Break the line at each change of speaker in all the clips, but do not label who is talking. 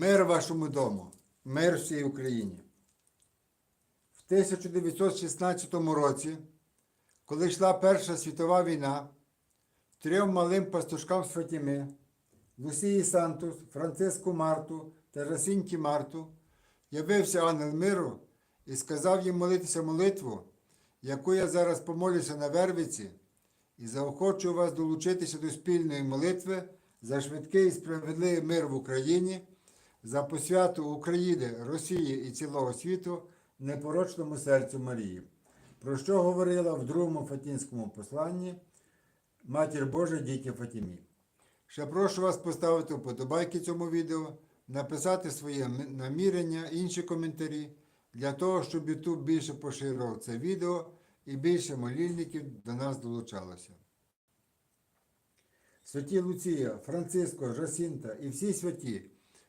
Мир вашому дому, мир всій Україні. В 1916 році, коли йшла Перша світова війна, трьом малим пастушкам з Фатіми, Лусії Сантус, Франциску Марту та Расінті Марту, явився ангел миру і сказав їм молитися молитву, яку я зараз помолюся на Вервиці, і заохочую вас долучитися до спільної молитви за швидкий і справедливий мир в Україні, за посвяту України, Росії і цілого світу непорочному серцю Марії, про що говорила в другому Фатінському посланні Матір Божа дітям Фатімі. Ще прошу вас поставити вподобайки цьому відео, написати своє намірення, інші коментарі, для того, щоб YouTube більше поширював це відео і більше молільників до нас долучалося. Святі Луція, Франциско, Жасінта і всі святі,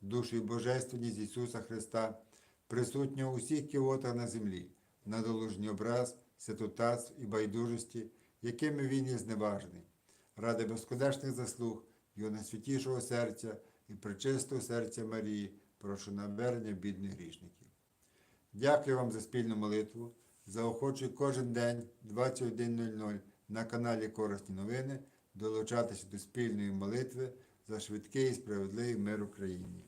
душу і божественність Ісуса Христа, присутнього у всіх кіотах на землі, на долужній образ, святотатств і байдужості, якими він є зневажний, ради безконечних заслуг Його найсвятішого серця і пречистого серця Марії, прошу навернення бідних грішників. Дякую вам за спільну молитву. Заохочую кожен день 21.00 на каналі Корисні новини долучатися до спільної молитви за швидкий і справедливий мир Україні.